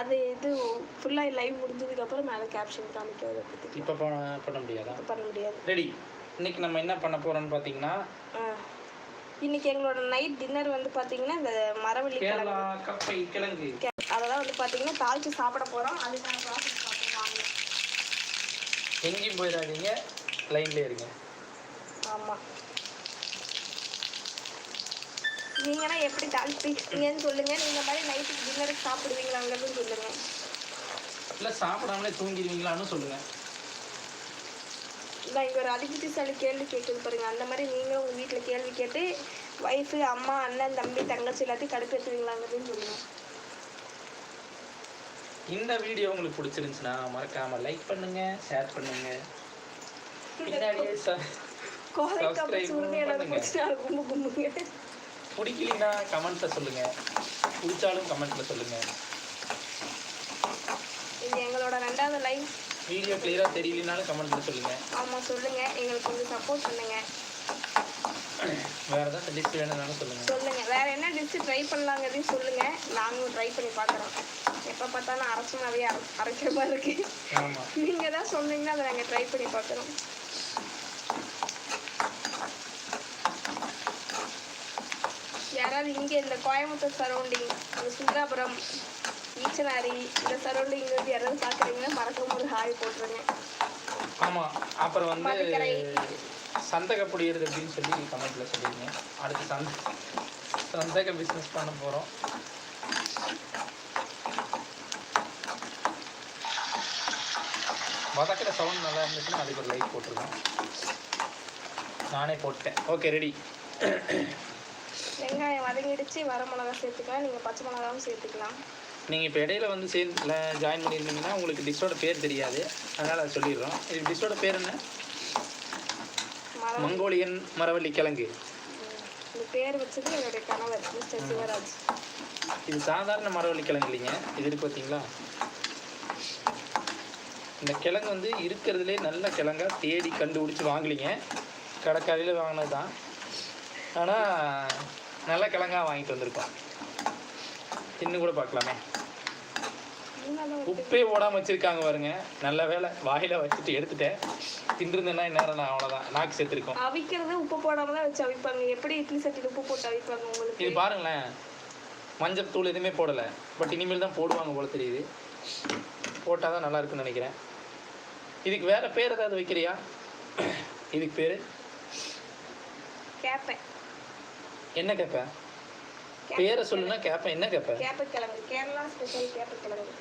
அது இது ஃபுல்லாக லைவ் முடிஞ்சதுக்கப்புறம் மேலே கேப்ஷன் காமிக்கிறத இப்போ பண்ண முடியாதா? பண்ண முடியாது. ரெடி. இன்னைக்கு நம்ம என்ன பண்ண போறோம்னு பார்த்தீங்கன்னா. இன்னைக்கு எங்களோட நைட் டின்னர் வந்து பார்த்தீங்கன்னா இந்த மரவள்ளி கேரளா கப்பை கிழங்கு. அதெல்லாம் வந்து பார்த்தீங்கன்னா தாளிச்சு சாப்பிட போகிறோம் அதுக்கான ப்ராசஸ் பார்ப்போம் வாங்க. எங்கேயும் போயிடாதீங்க. லைன்லேயே இருங்க ஆமாம் நீங்கன்னா எப்படி தாளிப்பீங்கன்னு சொல்லுங்க. நீங்க மாதிரி நைட்டுக்கு டின்னருக்கு சாப்பிடுவீங்களாங்கிறதும் சொல்லுங்க. இல்லை சாப்பிடாமலே தூங்கிடுவீங்களான்னு சொல்லுங்க. நான் இங்கே ஒரு அதிபுத்திசாலி கேள்வி கேட்குது பாருங்க. அந்த மாதிரி நீங்களும் உங்கள் வீட்டில் கேள்வி கேட்டு ஒய்ஃபு அம்மா அண்ணன் தம்பி தங்கச்சி எல்லாத்தையும் கடுப்பேற்றுவீங்களாங்கிறதையும் சொல்லுங்க. இந்த வீடியோ உங்களுக்கு பிடிச்சிருந்துச்சுன்னா மறக்காம லைக் பண்ணுங்க ஷேர் பண்ணுங்க. பின்னாடியே ச- கோதை Subscribe கப்பல் சூழ்நிலை எனக்கு பண்ணுங்க. பிடிக்கலைன்னா கமெண்ட்ல சொல்லுங்க. பிடிச்சாலும் கமெண்ட்ல சொல்லுங்க. இது எங்களோட ரெண்டாவது லைவ் வீடியோ கிளியரா தெரியலனாலும் கமெண்ட்ல சொல்லுங்க. ஆமாம் சொல்லுங்க. எங்களுக்கு கொஞ்சம் சப்போர்ட் பண்ணுங்க. வேற ஏதாவது டிஷ் வேணும்னாலும் சொல்லுங்க. சொல்லுங்க. வேற என்ன டிஷ் ட்ரை பண்ணலாங்கிறதையும் சொல்லுங்க. நாங்களும் ட்ரை பண்ணி பார்க்குறோம். எப்போ பார்த்தாலும் அரைச்சமாவே அரை அரைக்கிற மாதிரி இருக்கு. ஆமா. நீங்க தான் சொன்னீங்கன்னா அதை நாங்கள் ட்ரை பண்ணி பார்க்குறோம். யாராவது இங்கே இந்த கோயம்புத்தூர் சரௌண்டிங் இந்த சுந்தாபுரம் ஈச்சனாரி இந்த சரௌண்டிங் வந்து யாராவது பார்க்குறீங்கன்னா மறக்காம ஒரு ஹாய் போட்டுருங்க. ஆமா அப்புறம் வந்து. சந்தக புடிக்கிறது அப்படின்னு சொல்லி கமெண்ட்ல சொல்லிருங்க அடுத்து சந்த சந்தக பிசினஸ் பண்ண போறோம். வதக்கிற சவுண்ட் நல்லா இருந்துச்சுன்னா அதுக்கு ஒரு லைட் போட்டுருக்கோம் நானே போட்டேன் ஓகே ரெடி வெங்காயம் வதங்கிடுச்சு வர மிளகா சேர்த்துக்கலாம் நீங்கள் பச்சை மிளகாவும் சேர்த்துக்கலாம். நீங்கள் இப்போ இடையில வந்து சேர்ந்து ஜாயின் பண்ணியிருந்தீங்கன்னா உங்களுக்கு டிஷ்ஷோட பேர் தெரியாது. அதனால் அதை சொல்லிடுறோம். இது டிஷ்ஷோட பேர் என்ன? மங்கோலியன் மரவள்ளி கிழங்கு. இந்த பேர் வச்சது என்னுடைய கணவர் மிஸ்டர் சிவராஜ். இது சாதாரண மரவள்ளி கிழங்கு இல்லைங்க. இது இருக்கு பார்த்தீங்களா இந்த கிழங்கு வந்து இருக்கிறதுலே நல்ல கிழங்கா தேடி கண்டுபிடிச்சி வாங்கலிங்க. கடைக்காரியில் வாங்கினது தான் ஆனால் நல்ல கிழங்கா வாங்கிட்டு வந்திருக்கோம் இன்னும் கூட பார்க்கலாமே. உப்பே போடாமல் வச்சுருக்காங்க பாருங்க. நல்ல வேலை வாயில் வச்சுட்டு எடுத்துட்டேன். தின்றுந்தேன்னா இந்நேரம் நான் அவ்வளோதான் நாக்கு சேர்த்துருக்கோம் அவிக்கிறது உப்பு போடாம தான் வச்சு அவிப்பாங்க. எப்படி இட்லி சட்டியில் உப்பு போட்டு அவிப்பாங்க இது உங்களுக்கு பாருங்களேன். மஞ்சள் தூள் எதுவுமே போடலை. பட் இனிமேல் தான் போடுவாங்க போல தெரியுது. போட்டால் தான் நல்லா இருக்குன்னு நினைக்கிறேன். இதுக்கு வேற பேர் ஏதாவது வைக்கிறியா? இதுக்கு பேர்? கேப்பேன் என்ன கேப்ப? பேரை சொல்லுனா கேப்பேன் என்ன கேப்ப? கேப்பக்கிழங்கு கேரளா ஸ்பெஷல் கேப்பக்கிழங்கு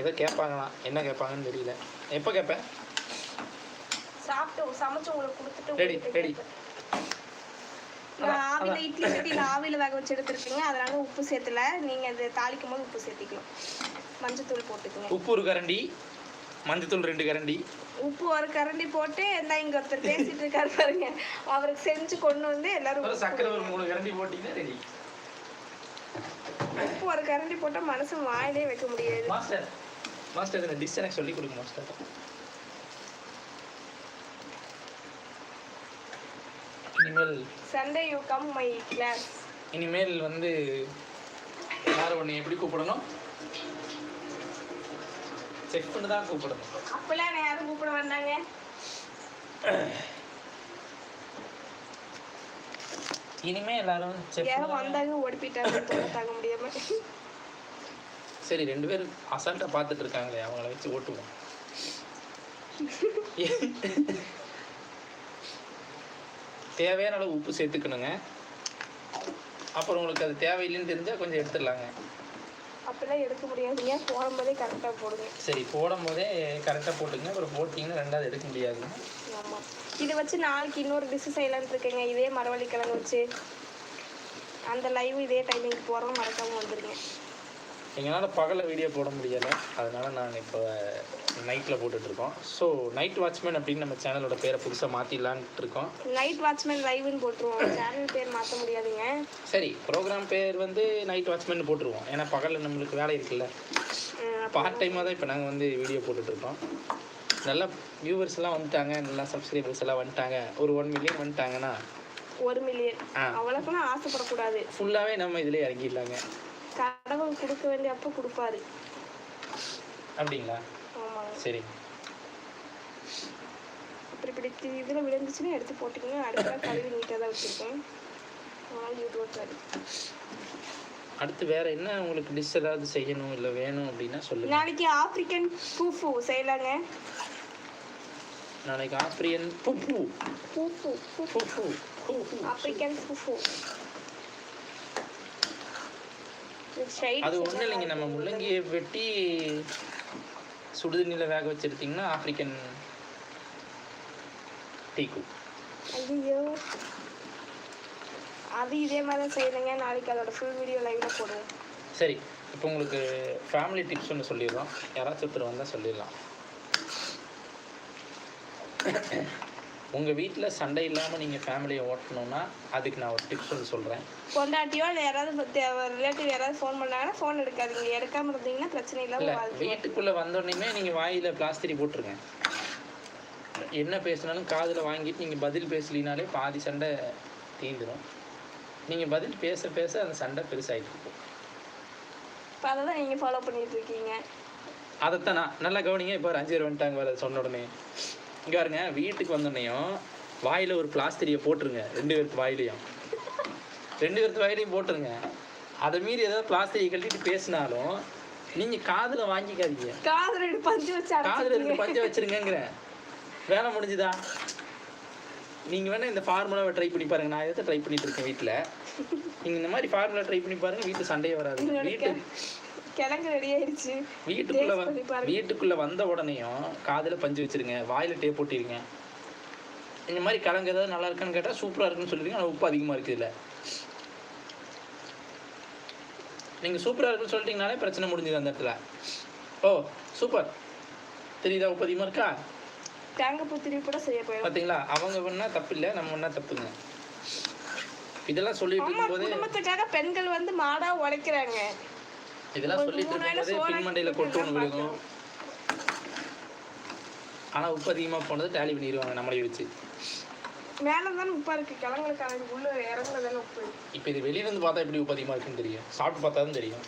ஏதோ கேட்பாங்களாம் என்ன கேட்பாங்கன்னு தெரியல. எப்போ கேட்பேன் சாப்பிட்டு சமைச்சு உங்களுக்கு கொடுத்துட்டு. கேப்பேன். நான் ஆவில இட்லி சட்டியில் ஆவில வேக வச்சு எடுத்துருக்கீங்க அதனால உப்பு சேர்த்துல. நீங்க இது தாளிக்கும் போது உப்பு சேர்த்திக்கலாம் மஞ்சத்தூள் போட்டுக்கோங்க. உப்பு ஒரு கரண்டி. மஞ்சத்தூள் ரெண்டு கரண்டி. உப்பு ஒரு கரண்டி போட்டு இந்த இங்க ஒருத்தர் பேசிட்டு இருக்காரு பாருங்க. அவருக்கு செஞ்சு கொண்டு வந்து எல்லாரும் சக்கரை ஒரு மூணு கரண்டி போட்டிங்கன்னா ரெடி. உப்பு ஒரு கரண்டி போட்டா மனுஷன் வாயிலே வைக்க முடியாது. மாஸ்டர் மாஸ்டர் இந்த டிஷ் எனக்கு சொல்லி கொடுங்க மாஸ்டர். இனிமேல் Sunday you come my class இனிமேல் வந்து யார் உன்னை எப்படி கூப்பிடணும்? செக் பண்ணி தான் கூப்பிடணும். அப்பெல்லாம் என்ன யாரும் கூப்பிட வந்தாங்க இனிமே எல்லாரும் செக் யாரும் வந்தாங்க ஓடி போயிட்டாங்க தொல்லை தாங்க முடியாம. சரி ரெண்டு பேரும் அசால்ட்டாக பார்த்துட்டு இருக்காங்களே அவங்கள வச்சு ஓட்டுவோம். தேவையான அளவு உப்பு சேர்த்துக்கணுங்க. அப்புறம் உங்களுக்கு அது தேவையில்லைன்னு தெரிஞ்சால் கொஞ்சம் எடுத்துடலாங்க. அப்பெல்லாம் எடுக்க முடியாதுங்க போடும்போதே கரெக்டாக போடுங்க. சரி போடும் போதே கரெக்டாக போட்டுங்க அப்புறம் போட்டிங்கன்னா ரெண்டாவது எடுக்க முடியாதுங்க ஆமாம் இதை வச்சு நாளைக்கு இன்னொரு டிஷ் செய்யலாம்னு இருக்கேங்க. இதே மரவள்ளி கிழங்கு வச்சு அந்த லைவ் இதே டைமிங் போகிறோம் மறக்காம வந்துருங்க. எங்களால் பகலில் வீடியோ போட முடியலை. அதனால நாங்கள் இப்போ நைட்டில் போட்டுட்ருக்கோம் ஸோ நைட் வாட்ச்மேன் அப்படின்னு நம்ம சேனலோட பேரை புதுசாக மாற்றிடலான்ட்டு இருக்கோம். நைட் வாட்ச்மேன் லைவ்னு போட்டுருவோம். சேனல் பேர் மாற்ற முடியாதுங்க. சரி ப்ரோக்ராம் பேர் வந்து நைட் வாட்ச்மேன் போட்டுருவோம். ஏன்னா பகலில் நம்மளுக்கு வேலை இருக்குல்ல. பார்ட் டைமாக தான் இப்போ நாங்கள் வந்து வீடியோ போட்டுட்ருக்கோம் நல்லா வியூவர்ஸ் எல்லாம் வந்துட்டாங்க. நல்லா சப்ஸ்கிரைபர்ஸ் எல்லாம் வந்துட்டாங்க. ஒரு ஒன் மில்லியன் வந்துட்டாங்கன்னா ஒரு மில்லியன் ஆ. அவ்வளோக்கெல்லாம் ஆசைப்படக்கூடாது. ஃபுல்லாகவே நம்ம இதில் இறங்கிடலாங்க. கடவுள் கொடுக்க வேண்டிய அப்போ கொடுப்பாரு. அப்படிங்களா? சரி. அப்புறம் இப்படி இதுல விழுந்துச்சுன்னா எடுத்து போட்டுக்கோங்க அடுத்த கழுவி நீட்டாக தான் வச்சுருக்கேன். அடுத்து வேற என்ன உங்களுக்கு டிஷ் ஏதாவது செய்யணும் இல்லை வேணும் அப்படின்னா சொல்லுங்க. நாளைக்கு ஆப்பிரிக்கன் பூஃபு செய்யலாங்க. நாளைக்கு ஆப்ரியன் புப்பு பூஃபு புப்பு ஆப்பிரிக்கன் பூஃபு. அது ஒன்றும் இல்லைங்க. நம்ம முள்ளங்கியை வெட்டி சுடுதண்ணியில் வேக வச்சுருத்தீங்கன்னா ஆப்ரிக்கன் டீக்கு ஐயோ அது இதே மாதிரி தான் செய்யணுங்க. நாளைக்கு அதோட ஃபுல் வீடியோ லைவ்ல போடுவோம். சரி இப்போ உங்களுக்கு ஃபேமிலி டிப்ஸ் ஒன்று சொல்லிடுறோம். யாராச்சும் ஒருத்தர் வந்தால் சொல்லிடலாம். உங்கள் வீட்டில் சண்டை இல்லாமல் நீங்கள் ஃபேமிலியை ஓட்டணும்னா அதுக்கு நான் ஒரு டிப்ஸ் ஒன்று சொல்கிறேன் பொண்டாட்டியோ இல்லை யாராவது ரிலேட்டிவ் யாராவது ஃபோன் பண்ணாங்கன்னா ஃபோன் எடுக்காதீங்க. எடுக்காம இருந்தீங்கன்னா பிரச்சனை இல்லை வீட்டுக்குள்ளே வந்தோடனே நீங்கள் வாயில் பிளாஸ்திரி போட்டுருங்க. என்ன பேசினாலும் காதில் வாங்கிட்டு நீங்கள் பதில் பேசலினாலே பாதி சண்டை தீந்துடும் நீங்கள் பதில் பேச பேச அந்த சண்டை பெருசாகிட்டு இருக்கும். இப்போ அதை தான் நீங்கள் ஃபாலோ பண்ணிட்டு இருக்கீங்க. அதைத்தான் நான் நல்லா கவனிங்க. இப்போ ஒரு அஞ்சு வந்துட்டாங்க வேறு சொன்ன உடனே. இங்க பாருங்க வீட்டுக்கு வந்தோடனையும் வாயில் ஒரு பிளாஸ்திரியை போட்டுருங்க ரெண்டு பேருக்கு வாயிலையும். ரெண்டு பேருக்கு வாயிலையும் போட்டுருங்க. அதை மீறி ஏதாவது பிளாஸ்திரியை கட்டிட்டு பேசினாலும் நீங்கள் காதில் வாங்கிக்காதீங்க. காது ரெண்டு பஞ்சு வச்சு காதில் ரெண்டு பஞ்சை வச்சிருங்கிறேன் வேலை முடிஞ்சுதா? நீங்கள் வேணால் இந்த ஃபார்முலாவை ட்ரை பண்ணி பாருங்க. நான் எதை ட்ரை பண்ணிட்டு இருக்கேன் வீட்டில் நீங்கள் இந்த மாதிரி ஃபார்முலா ட்ரை பண்ணி பாருங்க வீட்டில் சண்டையே வராது. வீட்டு கிழங்கு ரெடி ஆயிடுச்சு. வீட்டுக்குள்ள. வீட்டுக்குள்ள வந்த உடனேயும் காதுல பஞ்சு வச்சிருங்க வாயில டேப் போட்டிருங்க. இந்த மாதிரி கிழங்கு ஏதாவது நல்லா இருக்கான்னு கேட்டா சூப்பரா இருக்குன்னு சொல்லிருங்க ஆனால் உப்பு அதிகமா இருக்கு இதுல நீங்க சூப்பரா இருக்குன்னு சொல்லிட்டீங்கனாலே பிரச்சனை முடிஞ்சுது அந்த இடத்துல. ஓ சூப்பர் தெரியுதா உப்பு அதிகமா இருக்கா? தேங்காய் பூ திருப்பி கூட சரியா போயிடும். பாத்தீங்களா? அவங்க பண்ணா தப்பு இல்லை நம்ம பண்ணா தப்புங்க. இதெல்லாம் சொல்லிட்டு இருக்கும்போது குடும்பத்துக்காக பெண்கள் வந்து மாடா உழைக்கிறாங்க இதெல்லாம் சொல்லிட்டு இருக்கும்போது பின்மண்டையில ஆக்கி கொட்டு ஒன்று எல்லாம் விழுகும் ஆனா உப்பு அதிகமா போனது டேலி பண்ணிடுவாங்க நம்மளை வச்சு. மேல தானே உப்பா இருக்கு. கிழங்குல கலந்து உள்ள இறங்குல தானே உப்பு. இப்போ இது வெளியில இருந்து பார்த்தா எப்படி உப்பு அதிகமா இருக்குன்னு தெரியும். சாப்பிட்டு பார்த்தா தான் தெரியும்.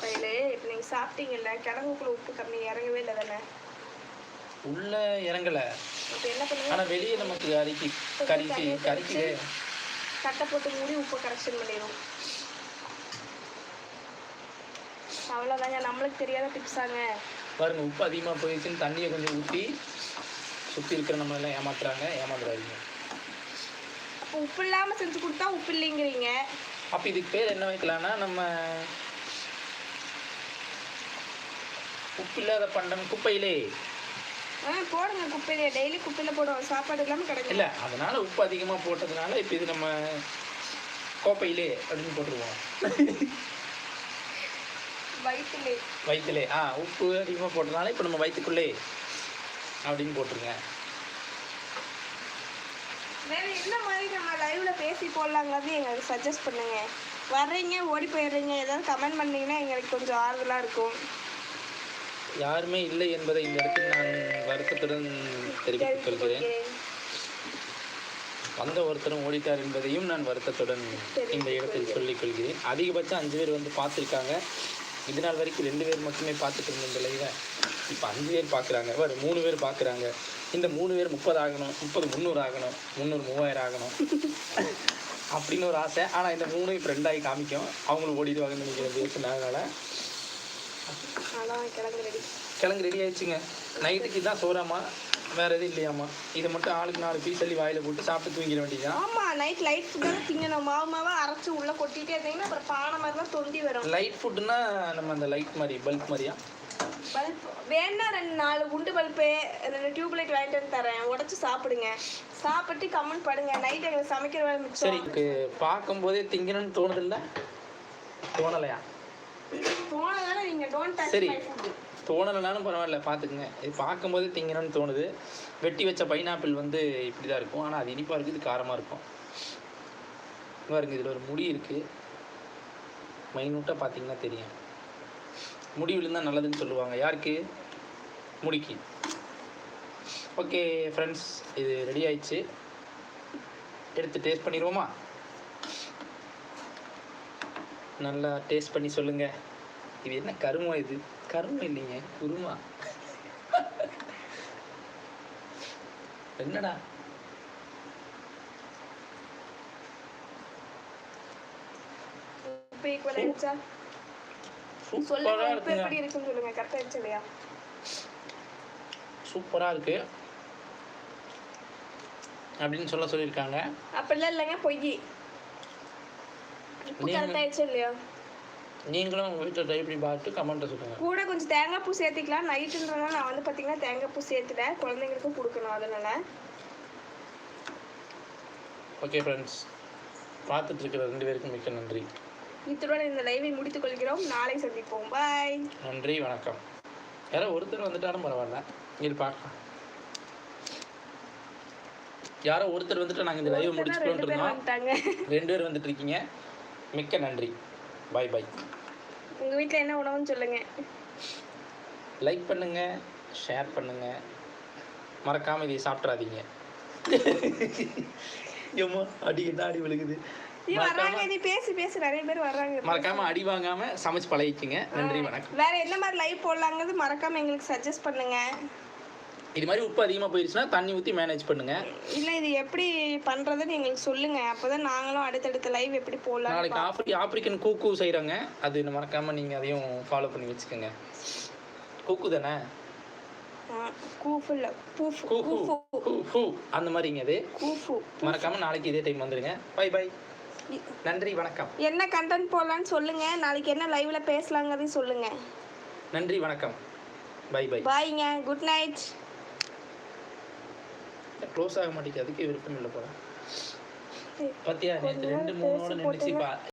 பையலே இப்போ நீங்க சாப்பிட்டீங்கல்ல கிழங்குக்குள்ள உப்பு கம்மி இறங்கவே இல்லை தானே? உள்ள இறங்கல. ஆனா வெளியே நமக்கு அரிக்கி கறிக்கு கறிக்கு கட்டை போட்டு மூடி உப்பு கரெக்ஷன் பண்ணிடும் அவ்வளோதாங்க நம்மளுக்கு தெரியாத டிப்ஸாங்க பாருங்க உப்பு அதிகமா போயிடுச்சுன்னு தண்ணியை கொஞ்சம் ஊற்றி சுத்தி இருக்கிற நம்ம எல்லாம் ஏமாத்துறாங்க ஏமாந்துடாதீங்க. அப்போ உப்பு இல்லாமல் செஞ்சு கொடுத்தா உப்பு இல்லைங்கிறீங்க. அப்ப இதுக்கு பேர் என்ன வைக்கலாம்னா நம்ம உப்பு இல்லாத பண்டம் குப்பையிலே. ஆ போடுங்க குப்பையில. டெய்லி குப்பையில போடுவோம். சாப்பாடு இல்லாமல் கிடைக்கும் இல்ல அதனால உப்பு அதிகமா போட்டதுனால இப்போ இது நம்ம கோப்பையிலே அப்படின்னு போட்டுருவோம். வயிற்றுலே வயிற்றுலே ஆ உப்பு அதிகமாக போட்டதுனால இப்போ நம்ம வயிற்றுக்குள்ளே அப்படின்னு போட்டுருங்க. வேற என்ன மாதிரி நம்ம லைவ்ல பேசி போடலாங்கிறது எங்களுக்கு சஜஸ்ட் பண்ணுங்க. வர்றீங்க ஓடி போயிடுறீங்க ஏதாவது கமெண்ட் பண்ணீங்கன்னா எங்களுக்கு கொஞ்சம் ஆறுதலாக இருக்கும். யாருமே இல்லை என்பதை இந்த இடத்தில் நான் வருத்தத்துடன் தெரிவித்துக் கொள்கிறேன். வந்த ஒருத்தரும் ஓடிட்டார் என்பதையும் நான் வருத்தத்துடன் இந்த இடத்தில் சொல்லிக் கொள்கிறேன். அதிகபட்சம் அஞ்சு பேர் வந்து பார்த்துருக்காங்க. இது நாள் வரைக்கும் ரெண்டு பேர் மட்டுமே பார்த்துட்டு இருந்த இந்த லைவை இப்போ அஞ்சு பேர் பார்க்குறாங்க. ஒரு மூணு பேர் பார்க்குறாங்க. இந்த மூணு பேர் முப்பது ஆகணும் முப்பது முந்நூறு ஆகணும் முந்நூறு மூவாயிரம் ஆகணும் அப்படின்னு ஒரு ஆசை. ஆனால் இந்த மூணு இப்போ ரெண்டாகி காமிக்கும். அவங்களும் ஓடிடுவாங்கன்னு நினைக்கிறேன் பேசுனால அதான் கிழங்கு ரெடி கிழங்கு ரெடி ஆயிடுச்சுங்க. நைட்டுக்கு இதான் சோறாமா வேற எதுவும் இல்லையாம்மா இதை மட்டும் ஆளுக்கு நாலு பீஸ் அள்ளி வாயில போட்டு சாப்பிட்டு தூங்கிட வேண்டியதுதான்? ஆமா நைட் லைட் ஃபுட்டாக திங்கணும். மாவு மாவா அரைச்சு உள்ள கொட்டிட்டே இருந்தீங்கன்னா அப்புறம் பானை மாதிரி தான் தொண்டி வரும். லைட் ஃபுட்னா நம்ம அந்த லைட் மாதிரி பல்க் மாதிரியா? பல்ப் வேணா ரெண்டு நாலு குண்டு பல்பு ரெண்டு டியூப் லைட் வாங்கிட்டு வந்து தரேன். உடச்சி சாப்பிடுங்க. சாப்பிட்டு கமெண்ட் பண்ணுங்க நைட் எங்களுக்கு சமைக்கிற வேலை மிச்சம். சரி எனக்கு பார்க்கும்போதே திங்கணும்னு தோணுதில்ல? தோணலையா? போனதால நீங்க டோன்ட் டச் சரி. தோணலைனாலும் பரவாயில்ல பார்த்துக்குங்க. இது பார்க்கும்போது திங்கணும்னு தோணுது. வெட்டி வச்ச பைனாப்பிள் வந்து இப்படி தான் இருக்கும். ஆனால் அது இனிப்பாக இருக்குது இது காரமாக இருக்கும் பாருங்க இதில் ஒரு முடி இருக்குது மைனூட்டாக பார்த்தீங்கன்னா தெரியும். முடி விழுந்தா நல்லதுன்னு சொல்லுவாங்க. யாருக்கு? முடிக்கு. ஓகே ஃப்ரெண்ட்ஸ் இது ரெடி ஆயிடுச்சு. எடுத்து டேஸ்ட் பண்ணிடுவோமா? நல்லா டேஸ்ட் பண்ணி சொல்லுங்கள் இது என்ன கருமம் இது? கருமம் இல்லைங்க குருமா. என்னடா? ஈக்குவல் ஆயிடுச்சா? சொல்லுங்க எப்படி இருக்குன்னு சொல்லுங்க கரெக்டாக ஆயிடுச்சு இல்லையா? சூப்பராக இருக்கு. அப்படின்னு சொல்ல சொல்லியிருக்காங்க. அப்படிலாம் இல்லைங்க பொய். கரெக்டாக ஆயிடுச்சு இல்லையா? நீங்களும் உங்கள் வீட்டில் ட்ரை பண்ணி பார்த்துட்டு கமெண்ட்டை சொல்லுங்கள் கூட கொஞ்சம் தேங்காய் பூ சேர்த்திக்கலாம். நைட்டுன்றதுனால நான் வந்து பார்த்தீங்கன்னா தேங்காய் பூ சேர்த்துட்டேன். குழந்தைங்களுக்கும் கொடுக்கணும் அதனால. ஓகே ஃப்ரெண்ட்ஸ் பார்த்துட்டு இருக்கிற ரெண்டு பேருக்கும் மிக்க நன்றி. இத்துடன் இந்த லைவை முடித்துக் கொள்கிறோம். நாளை சந்திப்போம். பாய் நன்றி வணக்கம். யாரோ ஒருத்தர் வந்துட்டாலும் பரவாயில்ல. இது பார்க்கலாம். யாரோ ஒருத்தர் வந்துட்டு நாங்கள் இந்த லைவ் இருந்தோம். வந்துட்டாங்க. ரெண்டு பேர் வந்துட்டு இருக்கீங்க. மிக்க நன்றி. பாய் பாய் உங்க வீட்ல என்ன உணவுன்னு சொல்லுங்க. லைக் பண்ணுங்க ஷேர் பண்ணுங்க. மறக்காம இதை சாப்பிட்றாதீங்க ஏம்மா அடி என்ன அடி விழுகுது? பேசி பேசி. நிறைய பேர் வர்றாங்க மறக்காம அடி வாங்காம சமைச்சு பழகிக்குங்க. நன்றி வணக்கம். வேற என்ன மாதிரி லைவ் போடலாங்கிறது மறக்காம எங்களுக்கு சஜஸ்ட் பண்ணுங்க. இது மாதிரி உப்பு அதிகமாக போயிடுச்சுன்னா தண்ணி ஊற்றி மேனேஜ் பண்ணுங்க. இல்ல இது எப்படி பண்றதுன்னு எங்களுக்கு சொல்லுங்க. அப்பதான் நாங்களும் அடுத்தடுத்த லைவ் எப்படி போடலாம் நாளைக்கு ஆஃப்ரி ஆப்ரிக்கன் கூக்கு செய்கிறாங்க அது மறக்காம நீங்கள் அதையும் ஃபாலோ பண்ணி வச்சுக்கோங்க. கூக்கு தானே? அந்த மாதிரிங்க அது. கூஃபு மறக்காம நாளைக்கு இதே டைம் வந்துருங்க. பை பை நன்றி வணக்கம். என்ன கண்டென்ட் போடலான்னு சொல்லுங்க. நாளைக்கு என்ன லைவ்ல பேசலாங்கிறதையும் சொல்லுங்க. நன்றி வணக்கம். பை பை பாய்ங்க குட் நைட் க்ளோஸ் ஆக மாட்டேங்குது. அதுக்கே விருப்பம் இல்லை போல. பார்த்தியா நேற்று ரெண்டு மூணோட நின்றுச்சு